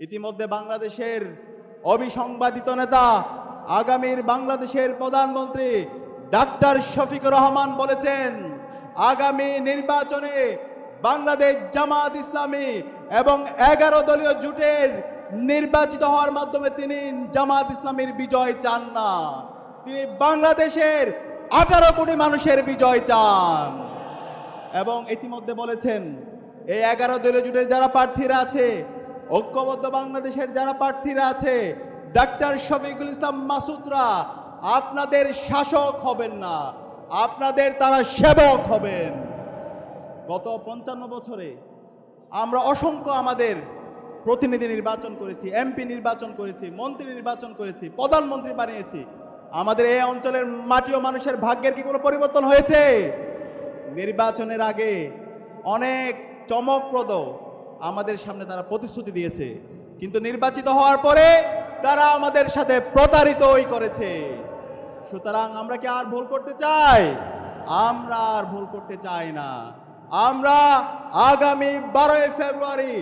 ইতিমধ্যে বাংলাদেশের অবিসংবাদিত নেতা, আগামীর বাংলাদেশের প্রধানমন্ত্রী ডাক্তার শফিকুর রহমান বলেছেন, আগামী নির্বাচনে বাংলাদেশ জামাত ইসলামী এবং এগারো দলীয় জোটের নির্বাচিত হওয়ার মাধ্যমে তিনি জামাত ইসলামীর বিজয় চান না। তিনি বাংলাদেশের আঠারো কোটি মানুষের বিজয় চান। এবং ইতিমধ্যে বলেছেন, এই এগারো দলীয় জোটের যারা প্রার্থীরা আছে ঐক্যবদ্ধ বাংলাদেশের যারা প্রার্থীরা আছে, ডাক্তার শফিকুল ইসলাম মাসুদরা, আপনাদের শাসক হবেন না, আপনাদের তারা সেবক হবেন। গত পঞ্চান্ন বছরে আমরা অসংখ্য আমাদের প্রতিনিধি নির্বাচন করেছি, এমপি নির্বাচন করেছি, মন্ত্রী নির্বাচন করেছি, প্রধানমন্ত্রী বানিয়েছি। আমাদের এই অঞ্চলের মাটি ও মানুষের ভাগ্যের কি কোনো পরিবর্তন হয়েছে? নির্বাচনের আগে অনেক চমকপ্রদ আমাদের সামনে তারা প্রতিশ্রুতি দিয়েছে। কিন্তু নির্বাচিত হওয়ার পরে তারা আমাদের সাথে প্রতারিতই করেছে। সুতরাং আমরা কি আর ভুল করতে চাই? আমরা আর ভুল করতে চাই না। আমরা আগামী বারোই ফেব্রুয়ারি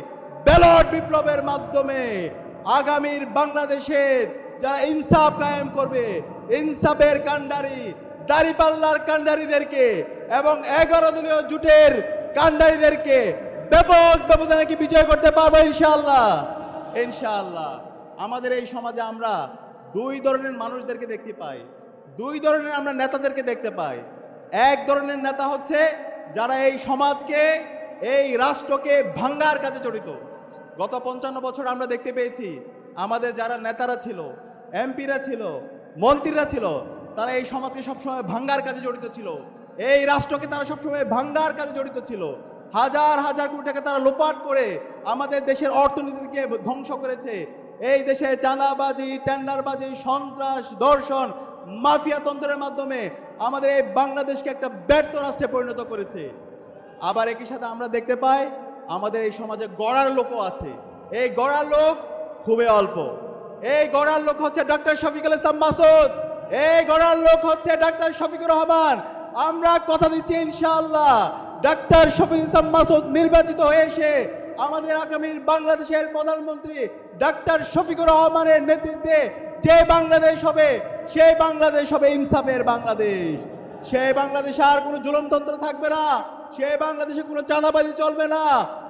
ব্যালট বিপ্লবের মাধ্যমে আগামীর বাংলাদেশের যারা ইনসাফ কায়েম করবে, ইনসাফের কাণ্ডারি, দাড়িপাল্লার কাণ্ডারিদেরকে এবং এগারো দলীয় জুটের কাণ্ডারিদেরকে ব্যাপক ব্যবধানে কি বিজয় করতে পারব ইনশাআল্লাহ? ইনশাআল্লাহ। আমাদের এই সমাজে আমরা দুই ধরনের মানুষদেরকে দেখতে পাই। দুই ধরনের আমরা নেতাদেরকে দেখতে পাই। এক ধরনের নেতা হচ্ছে যারা এই সমাজকে, এই রাষ্ট্রকে ভাঙ্গার কাজে জড়িত। গত পঞ্চান্ন বছর আমরা দেখতে পেয়েছি, আমাদের যারা নেতারা ছিল, এমপিরা ছিল, মন্ত্রীরা ছিল, তারা এই সমাজকে সবসময় ভাঙ্গার কাজে জড়িত ছিল। এই রাষ্ট্রকে তারা সবসময় ভাঙ্গার কাজে জড়িত ছিল। হাজার হাজার কোটি টাকা তারা লোপাট করে আমাদের দেশের অর্থনীতিকে ধ্বংস করেছে। এই দেশে চাঁদাবাজি, টেন্ডারবাজি, সন্ত্রাস দর্শন মাফিয়া তন্ত্রের মাধ্যমে আমাদের এই বাংলাদেশকে একটা ব্যর্থ রাষ্ট্রে পরিণত করেছে। আবার একই সাথে আমরা দেখতে পাই, আমাদের এই সমাজে গড়ার লোকও আছে। এই গড়ার লোক খুবই অল্প। এই গড়ার লোক হচ্ছে ডক্টর শফিকুল ইসলাম মাসুদ। এই গড়ার লোক হচ্ছে ডক্টর শফিকুর রহমান। আমরা কথা দিচ্ছি ইনশাআল্লাহ। ডাক্তার শফিকুল ইসলাম মাসুদ নির্বাচিত হয়ে এসে আমাদের আগামীর বাংলাদেশের প্রধানমন্ত্রী ডাক্তার শফিকুর রহমানের নেতৃত্বে যে বাংলাদেশ হবে, সেই বাংলাদেশ হবে ইনসাফের বাংলাদেশ। সেই বাংলাদেশে আর কোনো জুলমতন্ত্র থাকবে না। সেই বাংলাদেশে কোনো চাঁদাবাজি চলবে না।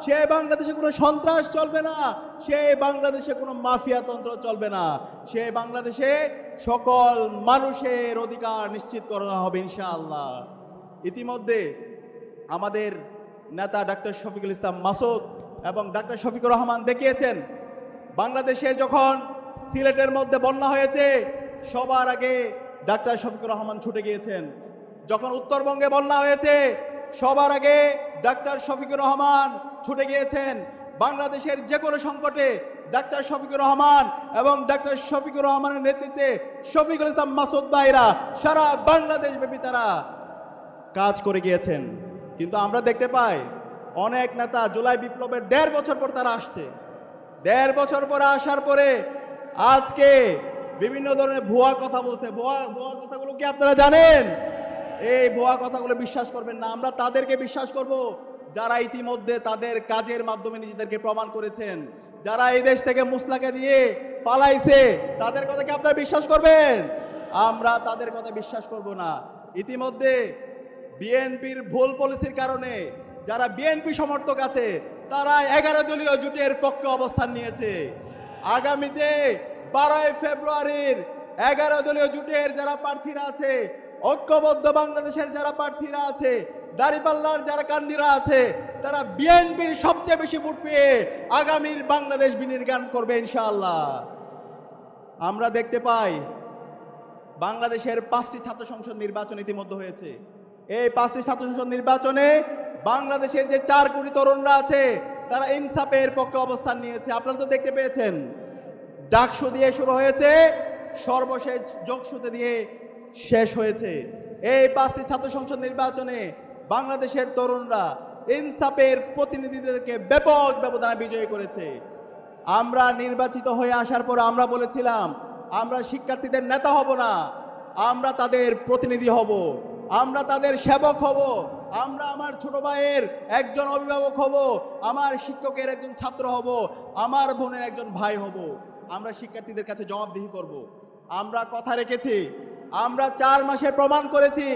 সেই বাংলাদেশে কোনো সন্ত্রাস চলবে না। সেই বাংলাদেশে কোনো মাফিয়া তন্ত্র চলবে না। সেই বাংলাদেশে সকল মানুষের অধিকার নিশ্চিত করা হবে ইনশাআল্লাহ। ইতিমধ্যে আমাদের নেতা ডাক্তার শফিকুল ইসলাম মাসুদ এবং ডাক্তার শফিকুর রহমান দেখিয়েছেন, বাংলাদেশের যখন সিলেটের মধ্যে বন্যা হয়েছে, সবার আগে ডাক্তার শফিকুর রহমান ছুটে গিয়েছেন। যখন উত্তরবঙ্গে বন্যা হয়েছে, সবার আগে ডাক্তার শফিকুর রহমান ছুটে গিয়েছেন। বাংলাদেশের যে কোনো সংকটে ডাক্তার শফিকুর রহমান এবং ডাক্তার শফিকুর রহমানের নেতৃত্বে শফিকুল ইসলাম মাসুদ ভাইরা সারা বাংলাদেশ ব্যাপী তারা কাজ করে গিয়েছেন। কিন্তু আমরা দেখতে পাই অনেক নেতা জুলাই বিপ্লবের দেড় বছর পর তারা আসছে। দেড় বছর পরে আসার পরে আজকে বিভিন্ন ধরনের ভুয়া কথা বলছে। ভুয়া ভুয়া কথাগুলো কি আপনারা জানেন? এই ভুয়া কথাগুলো বিশ্বাস করবেন না। আমরা তাদেরকে বিশ্বাস করব যারা ইতিমধ্যে তাদের কাজের মাধ্যমে নিজেদেরকে প্রমাণ করেছেন। যারা এই দেশ থেকে মুসলাকে দিয়ে পালাইছে, তাদের কথা কি আপনারা বিশ্বাস করবেন? আমরা তাদের কথা বিশ্বাস করব না। ইতিমধ্যে বিএনপির ভুল পলিসির কারণে যারা বিএনপি সমর্থক আছে, তারা এগারো দলীয় জোটের পক্ষে অবস্থান নিয়েছে। আগামীতে বারোই ফেব্রুয়ারির এগারো দলীয় জোটের যারা প্রার্থীরা আছে, ঐক্যবদ্ধ বাংলাদেশের যারা প্রার্থীরা আছে, দাঁড়িপাল্লার যারা কান্দিরা আছে, তারা বিএনপির সবচেয়ে বেশি ভোট পেয়ে আগামীর বাংলাদেশ বিনির্মাণ করবে ইনশাআল্লাহ। আমরা দেখতে পাই, বাংলাদেশের পাঁচটি ছাত্র সংসদ নির্বাচন ইতিমধ্যে হয়েছে। এই পাঁচটি ছাত্র সংসদ নির্বাচনে বাংলাদেশের যে চার কোটি তরুণরা আছে, তারা ইনসাফের পক্ষে অবস্থান নিয়েছে। আপনারা তো দেখতে পেয়েছেন, ডাকসু দিয়ে শুরু হয়েছে, সর্বশেষ যোগসুতে দিয়ে শেষ হয়েছে। এই পাঁচটি ছাত্র সংসদ নির্বাচনে বাংলাদেশের তরুণরা ইনসাফের প্রতিনিধিদেরকে ব্যাপক ব্যবধানে বিজয়ী করেছে। আমরা নির্বাচিত হয়ে আসার পর আমরা বলেছিলাম, আমরা শিক্ষার্থীদের নেতা হব না, আমরা তাদের প্রতিনিধি হব। আমরা তাদের সেবক হব, আমরা আমার ছোট ভাইয়ের একজন অভিভাবক হব, আমার শিক্ষকের একজন ছাত্র হব, আমার বোনের একজন ভাই হব। আমরা শিক্ষার্থীদের কাছে জবাবদিহি করব। আমরা কথা রেখেছি, আমরা চার মাসে প্রমাণ করেছি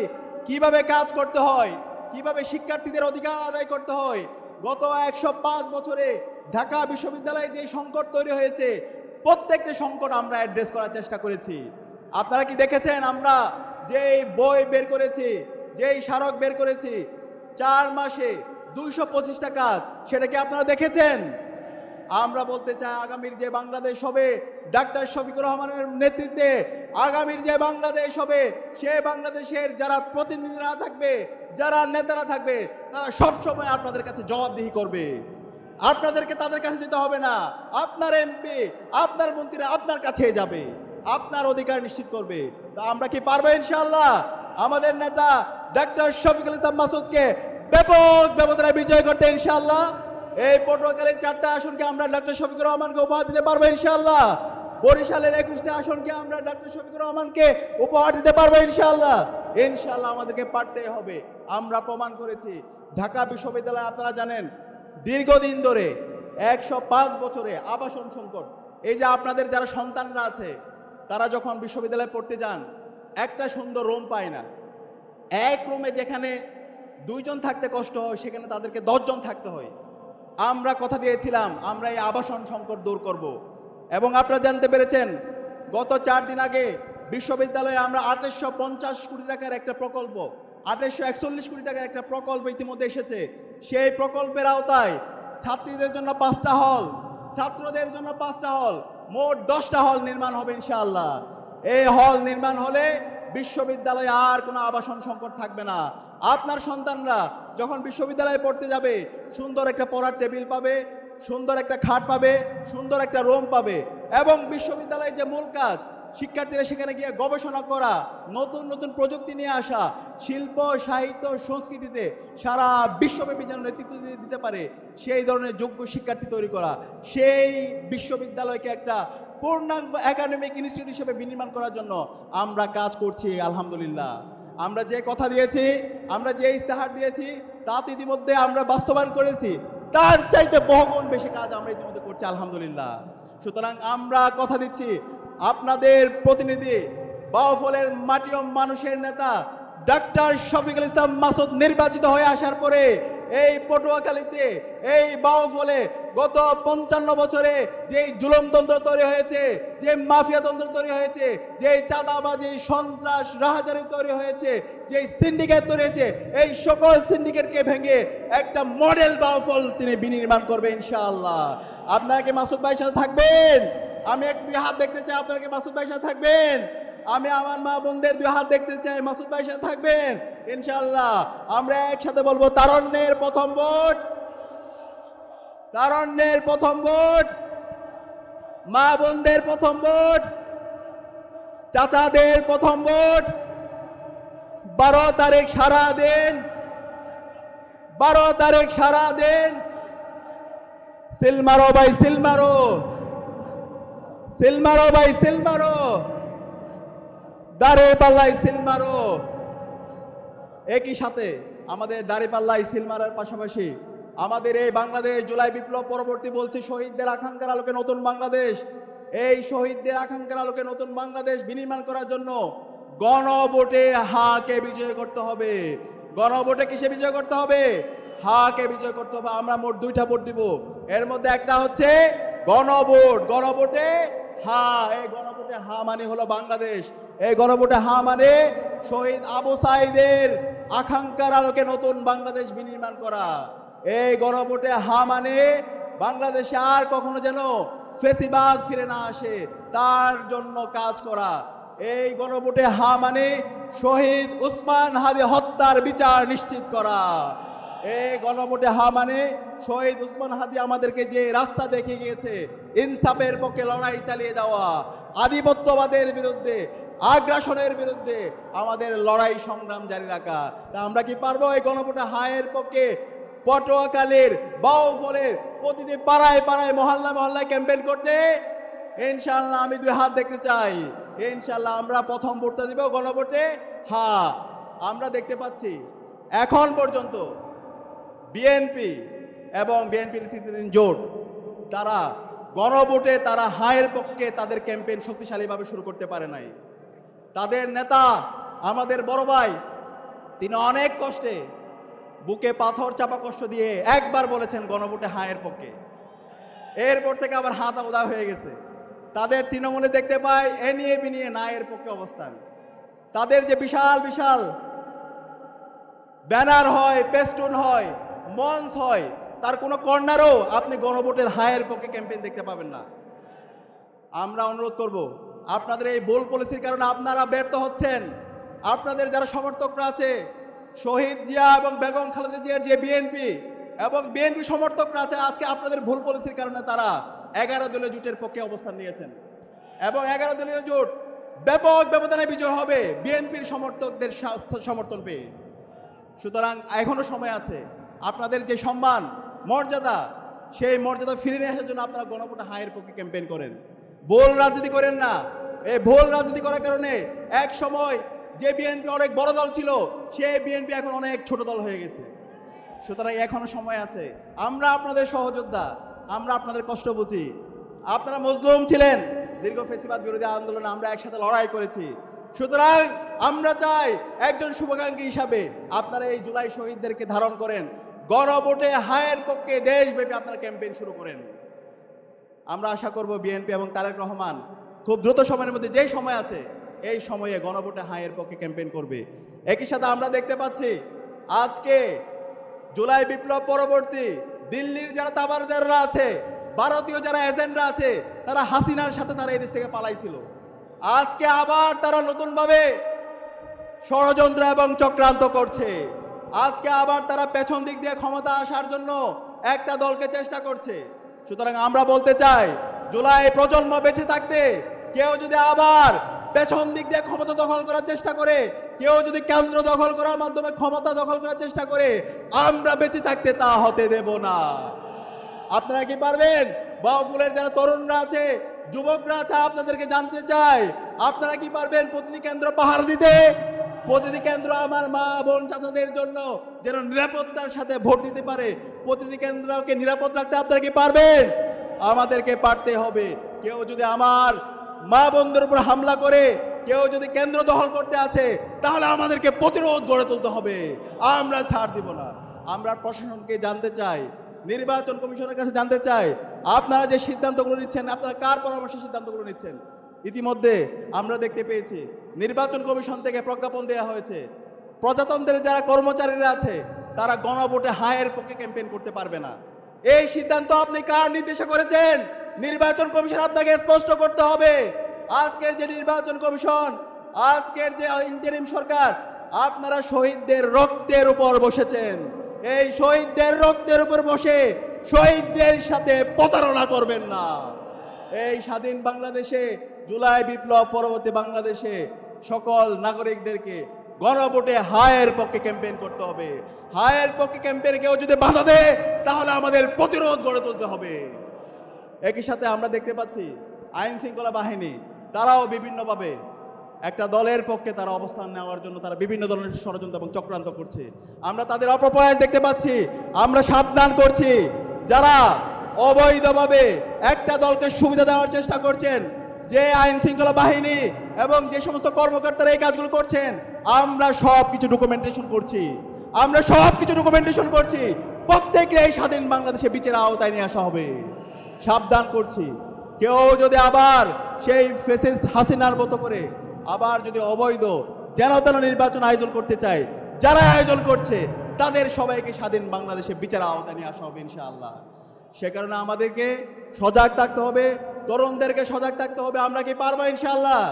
কীভাবে কাজ করতে হয়, কীভাবে শিক্ষার্থীদের অধিকার আদায় করতে হয়। গত একশো পাঁচ বছরে ঢাকা বিশ্ববিদ্যালয়ে যে সংকট তৈরি হয়েছে, প্রত্যেকটা সংকট আমরা অ্যাড্রেস করার চেষ্টা করেছি। আপনারা কি দেখেছেন আমরা যেই বই বের করেছি, যেই স্মারক বের করেছি, চার মাসে দুইশো পঁচিশটা কাজ, সেটা কি আপনারা দেখেছেন? আমরা বলতে চাই আগামীর যে বাংলাদেশ হবে, ডাক্তার শফিকুর রহমানের নেতৃত্বে আগামীর যে বাংলাদেশ হবে, সে বাংলাদেশের যারা প্রতিনিধিরা থাকবে, যারা নেতারা থাকবে, তারা সবসময় আপনাদের কাছে জবাবদিহি করবে। আপনাদেরকে তাদের কাছে যেতে হবে না। আপনার এমপি, আপনার মন্ত্রীরা আপনার কাছে যাবে। আপনার অধিকার নিশ্চিত করবে। আমরা কি পারব ইনশাল্লাহ আমাদের নেতা ডাক্তার শফিকুল ইসলাম মাসুদকে ব্যাপক ব্যবধানে বিজয় করতে ইনশাল্লাহ এই পটুয়াখালীর চারটা আসনকে আমরা ডাক্তার শফিকুর রহমানকে উপহার দিতে পারব ইনশাল্লাহ বরিশালের একুশটা আসনকে আমরা ডাক্তার শফিকুর রহমানকে উপহার দিতে পারব ইনশাল্লাহ ইনশাল্লাহ আমাদেরকে পারতেই হবে। আমরা প্রমাণ করেছি। ঢাকা বিশ্ববিদ্যালয় আপনারা জানেন, দীর্ঘদিন ধরে একশো পাঁচ বছরে আবাসন সংকট। এই যে আপনাদের যারা সন্তানরা আছে তারা যখন বিশ্ববিদ্যালয়ে পড়তে যান, একটা সুন্দর রুম পায় না। এক রুমে যেখানে দুইজন থাকতে কষ্ট হয়, সেখানে তাদেরকে দশজন থাকতে হয়। আমরা কথা দিয়েছিলাম, আমরা এই আবাসন সংকট দূর করব। এবং আপনারা জানতে পেরেছেন, গত চার দিন আগে বিশ্ববিদ্যালয়ে আমরা আঠাশশো পঞ্চাশ কোটি টাকার একটা প্রকল্প আঠাশশো একচল্লিশ কোটি টাকার একটা প্রকল্প ইতিমধ্যে এসেছে। সেই প্রকল্পের আওতায় ছাত্রীদের জন্য পাঁচটা হল, ছাত্রদের জন্য পাঁচটা হল মোট দশটা হল নির্মাণ হবে ইনশাআল্লাহ। এই হল নির্মাণ হলে বিশ্ববিদ্যালয়ে আর কোনো আবাসন সংকট থাকবে না। আপনার সন্তানরা যখন বিশ্ববিদ্যালয়ে পড়তে যাবে, সুন্দর একটা পড়ার টেবিল পাবে, সুন্দর একটা খাট পাবে, সুন্দর একটা রুম পাবে এবং বিশ্ববিদ্যালয়ে যে মূল কাজ শিক্ষার্থীরা সেখানে গিয়ে গবেষণা করা, নতুন নতুন প্রযুক্তি নিয়ে আসা, শিল্প, সাহিত্য, সংস্কৃতিতে সারা বিশ্বব্যাপী যেন নেতৃত্ব দিতে পারে, সেই ধরনের যোগ্য শিক্ষার্থী তৈরি করা, সেই বিশ্ববিদ্যালয়কে একটা পূর্ণাঙ্গ একাডেমিক ইনস্টিটিউট হিসেবে বিনির্মাণ করার জন্য আমরা কাজ করছি, আলহামদুলিল্লাহ। আমরা যে কথা দিয়েছি, আমরা যে ইস্তেহার দিয়েছি, তা তো ইতিমধ্যে আমরা বাস্তবায়ন করেছি, তার চাইতে বহুগুণ বেশি কাজ আমরা ইতিমধ্যে করছি, আলহামদুলিল্লাহ। সুতরাং আমরা কথা দিচ্ছি আপনাদের প্রতিনিধি, বাউফলের মাটি ও মানুষের নেতা, ডাক্তার শফিকুল ইসলাম মাসুদ নির্বাচিত হয়ে আসার পরে এই পটুয়াখালীতে, এই বাউফলে গত পঞ্চান্ন বছরে যে জুলমতন্ত্র তৈরি হয়েছে যে মাফিয়াতন্ত্র তৈরি হয়েছে যে চাঁদাবাজি, সন্ত্রাস, রাহাজারি তৈরি হয়েছে যে সিন্ডিকেট তৈরি হয়েছে, এই সকল সিন্ডিকেটকে ভেঙে একটা মডেল বাউফল তিনি বিনির্মাণ করবে ইনশাআল্লাহ। আপনারা কি মাসুদ ভাইয়ের সাথে থাকবেন? আমি একটু দুই হাত দেখতে চাই আপনাকে মাসুদ ভাইয়ের সাথে থাকবেন? আমি আমার মা বোনদের দুই হাত দেখতে চাই, মাসুদ ভাইয়ের সাথে থাকবেন? ইনশাল্লাহ আমরা একসাথে বলব তারণ্যের প্রথম ভোট। তারণ্যের প্রথম ভোট। মা বোনদের প্রথম ভোট। চাচাদের প্রথম ভোট। বারো তারিখ সারা দিন। বারো তারিখ সারা দিন। সিলমারো ভাই সিলমারো সিলমারো ভাই সিলমারো দাঁড়ে পাল্লাই সিলমারো একই সাথে আমাদের দাঁড়ে পাল্লাই সিলমারের পাশাপাশি আমাদের এই বাংলাদেশ জুলাই বিপ্লব পরবর্তী বলছে শহীদদের আকাঙ্ক্ষার আলোকে নতুন বাংলাদেশ। এই শহীদদের আকাঙ্ক্ষার আলোকে নতুন বাংলাদেশ বিনির্মাণ করার জন্য গণভোটে হাকে বিজয় করতে হবে। গণভোটে কিসে বিজয় করতে হবে? হাকে বিজয় করতে হবে। আমরা মোট দুইটা ভোট দিব। এর মধ্যে একটা হচ্ছে গণভোট। গণভোটে হা এই গণভোটে হা মানে হলো বাংলাদেশ। এই গণভোটে হা মানে শহীদ আবু সাইদের আকাঙ্ক্ষার আলোকে নতুন বাংলাদেশ বিনির্মাণ করা। এই গণভোটে হা মানে বাংলাদেশে আর কখনো যেন ফেসিবাদ ফিরে না আসে, তার জন্য কাজ করা। এই গণভোটে হা মানে শহীদ উসমান হাদি হত্যার বিচার নিশ্চিত করা। এই গণভোটে হা মানে শহীদ উসমান হাদি আমাদেরকে যে রাস্তা দেখে গিয়েছে ইনসাফের পক্ষে লড়াই চালিয়ে যাওয়া, আধিপত্যবাদের বিরুদ্ধে, আগ্রাসনের বিরুদ্ধে আমাদের লড়াই সংগ্রাম জারি রাখা। তা আমরা কি পারব এই গণভোটে হায়ের পক্ষে? পটুয়াখালীর বাউফলের প্রতিটি পাড়ায় পাড়ায় মহল্লা মহল্লায় ক্যাম্পেইন করতে? ইনশাল্লাহ আমি দুই হাত দেখতে চাই। ইনশাল্লাহ আমরা প্রথম ভোটটা দিব গণভোটে। হা আমরা দেখতে পাচ্ছি এখন পর্যন্ত বিএনপি এবং বিএনপির তৃতীয় জোট, তারা গণভোটে তারা হায়ের পক্ষে তাদের ক্যাম্পেইন শক্তিশালীভাবে শুরু করতে পারে নাই। তাদের নেতা, আমাদের বড় ভাই, তিনি অনেক কষ্টে বুকে পাথর চাপা কষ্ট দিয়ে একবার বলেছেন গণভোটে হায়ের পক্ষে। এরপর থেকে আবার হাত উদা হয়ে গেছে। তাদের তৃণমূলে দেখতে পাই, এ নিয়ে বি নিয়ে না এর পক্ষে অবস্থান। তাদের যে বিশাল বিশাল ব্যানার হয়, পেস্টুন হয়, মঞ্চ হয় তার কোনো কর্নারও আপনি গণভোটের হায়ের পক্ষে ক্যাম্পেইন দেখতে পাবেন না। আমরা অনুরোধ করব, আপনাদের এই বোল পলিসির কারণে আপনারা ব্যর্থ হচ্ছেন। আপনাদের যারা সমর্থকরা আছে, শহীদ জিয়া এবং বেগম খালেদা জিয়ার যে বিএনপি এবং বিএনপি সমর্থকরা আছে, আজকে আপনাদের ভুল পলিসির কারণে তারা এগারো দলীয় জোটের পক্ষে অবস্থান নিয়েছেন। এবং এগারো দলীয় জোট ব্যাপক ব্যবধানে বিজয় হবে বিএনপির সমর্থকদের সমর্থন পেয়ে। সুতরাং এখনও সময় আছে। আপনাদের যে সম্মান মর্যাদা, সেই মর্যাদা ফিরে নিয়ে আসার জন্য আপনারা গণভোটে হায়ের পক্ষে ক্যাম্পেইন করেন। ভোল রাজনীতি করেন না। এই ভোল রাজনীতি করার কারণে এক সময় যে বিএনপি অনেক বড় দল ছিল, সেই বিএনপি এখন অনেক ছোট দল হয়ে গেছে। সুতরাং এখনও সময় আছে। আমরা আপনাদের সহযোদ্ধা, আমরা আপনাদের কষ্ট বুঝি। আপনারা মজলুম ছিলেন। দীর্ঘ ফেসিবাদ বিরোধী আন্দোলনে আমরা একসাথে লড়াই করেছি। সুতরাং আমরা চাই একজন শুভাকাঙ্ক্ষী হিসাবে আপনারা এই জুলাই শহীদদেরকে ধারণ করেন। গণভোটে হায়ের পক্ষে দেশব্যাপী আপনারা ক্যাম্পেইন শুরু করেন। আমরা আশা করব বিএনপি এবং তারেক রহমান খুব দ্রুত সময়ের মধ্যে যেই সময় আছে, এই সময়ে গণভোটে হায়ের পক্ষে ক্যাম্পেইন করবে। একই সাথে আমরা দেখতে পাচ্ছি, আজকে জুলাই বিপ্লব পরবর্তী দিল্লির যারা তাবারদাররা আছে, ভারতীয় যারা এজেন্টরা আছে, তারা হাসিনার সাথে তারা এই দেশ থেকে পালাইছিল। আজকে আবার তারা নতুনভাবে ষড়যন্ত্র এবং চক্রান্ত করছে। আজকে আবার তারা পেছন দিক দিয়ে ক্ষমতা আসার জন্য একটা দলকে চেষ্টা করছে। সুতরাং আমরা বলতে চাই, জুলাই প্রজন্ম বেঁচে থাকতে কেউ যদি আবার পেছন দিক দিয়ে ক্ষমতা দখল করার চেষ্টা করে, কেউ যদি কেন্দ্র দখল করার মাধ্যমে ক্ষমতা দখল করার চেষ্টা করে, আমরা বেঁচে থাকতে তা হতে দেব না। আপনারা কি পারবেন? বাউফুলের যারা তরুণরা আছে, যুবকরা আছে, আপনাদেরকে জানতে চাই, আপনারা কি পারবেন প্রতিটি কেন্দ্র পাহাড় দিতে? প্রতিটি কেন্দ্র আমার মা বোন চাচাদের জন্য যেন নিরাপত্তার সাথে ভোট দিতে পারে। প্রতিটি কেন্দ্রকে নিরাপদ রাখতে আপনারা কি পারবেন? আমাদেরকে পারতে হবে। কেউ যদি আমার মা বোনদের উপর হামলা করে, কেউ যদি কেন্দ্র দখল করতে আছে, তাহলে আমাদেরকে প্রতিরোধ গড়ে তুলতে হবে। আমরা ছাড় দিব না। আমরা প্রশাসনকে জানতে চাই, নির্বাচন কমিশনের কাছে জানতে চাই, আপনারা যে সিদ্ধান্তগুলো নিচ্ছেন, আপনারা কার পরামর্শে সিদ্ধান্তগুলো নিচ্ছেন? ইতিমধ্যে আমরা দেখতে পেয়েছি, নির্বাচন কমিশন থেকে প্রজ্ঞাপন দেওয়া হয়েছে। প্রজাতন্ত্রের যারা কর্মচারীরা আছে, তারা গণভোটে হায়ের পক্ষে ক্যাম্পেইন করতে পারবে না। এই সিদ্ধান্ত আপনি কার নির্দেশে করেছেন? নির্বাচন কমিশন আপনাকে স্পষ্ট করতে হবে। আজকের যে নির্বাচন কমিশন, আজকের যে ইন্টারিম সরকার, আপনারা শহীদদের রক্তের উপর বসেছেন। এই শহীদদের রক্তের উপর বসে শহীদদের সাথে প্রতারণা করবেন না। এই স্বাধীন বাংলাদেশে জুলাই বিপ্লব পরবর্তী বাংলাদেশে সকল নাগরিকদেরকে গণভোটে হায়ের পক্ষে ক্যাম্পেইন করতে হবে। হায়ের পক্ষে ক্যাম্পেইনে কেউ যদি বাধা দেয়, তাহলে আমাদের প্রতিরোধ গড়ে তুলতে হবে। একই সাথে আমরা দেখতে পাচ্ছি, আইন শৃঙ্খলা বাহিনী, তারাও বিভিন্নভাবে একটা দলের পক্ষে তারা অবস্থান নেওয়ার জন্য তারা বিভিন্ন ধরনের ষড়যন্ত্র এবং চক্রান্ত করছে। আমরা তাদের অপপ্রয়াস দেখতে পাচ্ছি, আমরা সাবধান করছি। যারা অবৈধভাবে একটা দলকে সুবিধা দেওয়ার চেষ্টা করছেন যে আইন শৃঙ্খলা বাহিনী এবং যে সমস্ত কর্মকর্তারা এই কাজগুলো করছেন, আমরা সব কিছু ডকুমেন্টেশন করছি। আমরা সব কিছু ডকুমেন্টেশন করছি। প্রত্যেকে এই স্বাধীন বাংলাদেশে বিচারের আওতায় নিয়ে আসা হবে। সাবধান করছি। কেউ যদি আবার সেই ফেসিস্ট হাসিনার মতো করে আবার যদি অবৈধ যেন তেন নির্বাচন আয়োজন করতে চায়, যারা আয়োজন করছে, তাদের সবাইকে স্বাধীন বাংলাদেশে বিচার আওতায় নিয়ে আসা হবে ইনশাআল্লাহ। সে কারণে আমাদেরকে সজাগ থাকতে হবে। তরুণদেরকে সজাগ থাকতে হবে, আমরা কি পারব ইনশাল্লাহ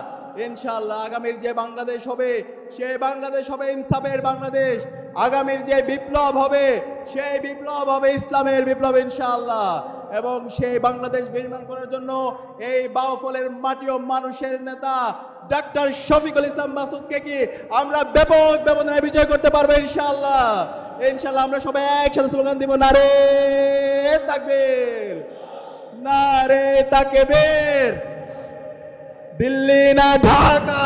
ইনশাল্লাহ আগামীর যে বাংলাদেশ হবে সেই বাংলাদেশ হবে ইনসাফের বাংলাদেশ। আগামীর যে বিপ্লব হবে, সেই বিপ্লব হবে ইসলামের বিপ্লব ইনশাল্লাহ এবং সেই বাংলাদেশ নির্মাণ করার জন্য এই বাউফলের মাটি ও মানুষের নেতা ডাক্তার শফিকুল ইসলাম মাসুদকে কি আমরা ব্যাপক ব্যবধানে বিজয় করতে পারব ইনশাল্লাহ ইনশাল্লাহ আমরা সবাই একসাথে স্লোগান দিব, নারে তাকবীর। নারে তাকবীর দিল্লি না ঢাকা।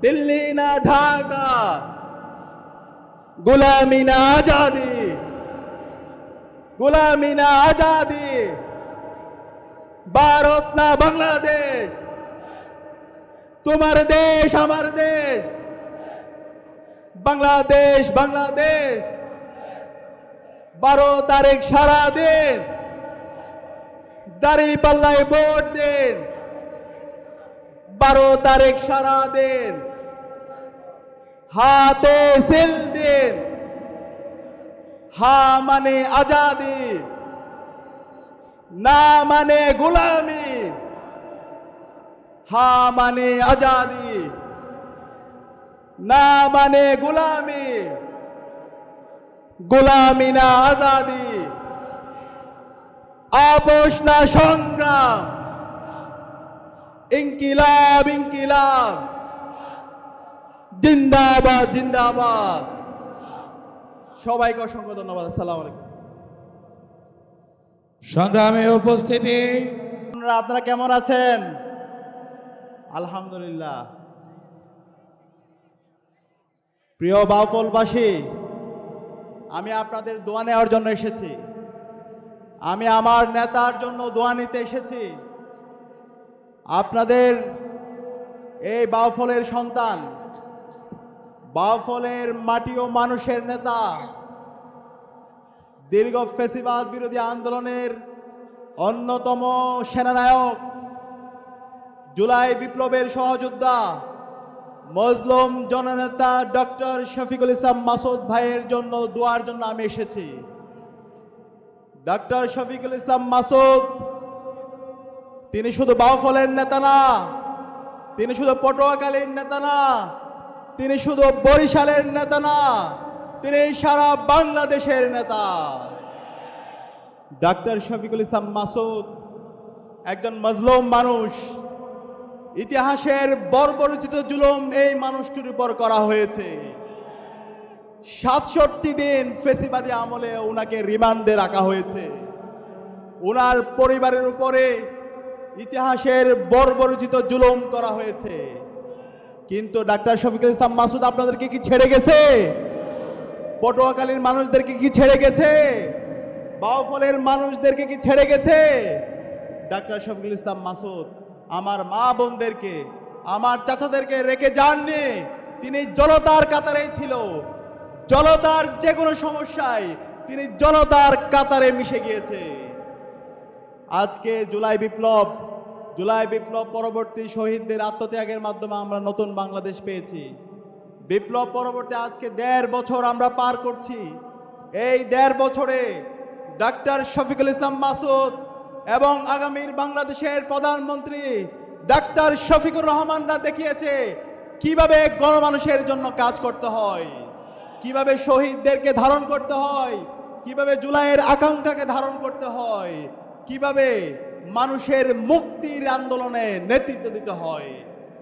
দিল্লি না ঢাকা। গুলামি না আজাদি। গুলামি না আজাদি। ভারত না বাংলাদেশ। তোমার দেশ আমার দেশ। বাংলাদেশ বাংলাদেশ। বারো তারিখ সারা দিন দাড়ি পাল্লায় ভোট দিন। বারো তারিখ সারা দিন। হাতে সিল দিন। হা মানে আজাদি, না মানে গুলামি, হা মানে আজাদি, না মানে গুলামি, গোলামি না আজাদি। আপোষ না সংগ্রাম। ইনকিলাব ইনকিলাব। জিন্দাবাদ জিন্দাবাদ। সবাইকে অসংখ্য ধন্যবাদ আসসালামু আলাইকুম। সংগ্রামে উপস্থিতি। আপনারা আপনারা কেমন আছেন? আলহামদুলিল্লাহ। প্রিয় বাউপলবাসী আমি আপনাদের দোয়া নেওয়ার জন্য এসেছি। আমি আমার নেতার জন্য দোয়া নিতে এসেছি। আপনাদের এই বাউফলের সন্তান, বাউফলের মাটি ও মানুষের নেতা, দীর্ঘ ফেসিবাদ বিরোধী আন্দোলনের অন্যতম সেনানায়ক, জুলাই বিপ্লবের সহযোদ্ধা, মজলুম জননেতা ডক্টর শফিকুল ইসলাম মাসুদ ভাইয়ের জন্য দোয়ার জন্য আমি এসেছি। ডক্টর শফিকুল ইসলাম মাসুদ, তিনি শুধু বাউফলের নেতা না, তিনি শুধু পটুয়াখালীর নেতা না, তিনি শুধু বরিশালের নেতা না, তিনি সারা বাংলাদেশের নেতা। ডাক্তার শফিকুল ইসলাম মাসুদ একজন মজলুম মানুষ। ইতিহাসের বর্বরচিত জুলুম এই মানুষটির উপর করা হয়েছে। সাতষট্টি দিন ফেসিবাদী আমলে ওনাকে রিমান্ডে রাখা হয়েছে। ওনার পরিবারের উপরে ইতিহাসের বর্বরচিত জুলুম করা হয়েছে। কিন্তু ডাক্তার শফিকুল ইসলাম মাসুদ, আপনাদেরকে কি ছেড়ে গেছে? পটুয়াখালীর মানুষদেরকে কি ছেড়ে গেছে? বাউফলের মানুষদেরকে কি ছেড়ে গেছে? ডাক্তার শফিকুল ইসলাম মাসুদ, আমার মা বোনদেরকে, আমার চাচাদেরকে রেখে যাননি। তিনি জনতার কাতারেই ছিল। জনতার যে কোনো সমস্যায় তিনি জনতার কাতারে মিশে গিয়েছে। আজকে জুলাই বিপ্লব জুলাই বিপ্লব পরবর্তী শহীদদের আত্মত্যাগের মাধ্যমে আমরা নতুন বাংলাদেশ পেয়েছি। বিপ্লব পরবর্তী আজকে দেড় বছর আমরা পার করছি। এই দেড় বছরে ডাক্তার শফিকুল ইসলাম মাসুদ এবং আগামীর বাংলাদেশের প্রধানমন্ত্রী ডাক্তার শফিকুর রহমানরা দেখিয়েছে, কীভাবে গণমানুষের জন্য কাজ করতে হয়। কীভাবে শহীদদেরকে ধারণ করতে হয়? কীভাবে জুলাইয়ের আকাঙ্ক্ষাকে ধারণ করতে হয়? কীভাবে মানুষের মুক্তির আন্দোলনে নেতৃত্ব দিতে হয়?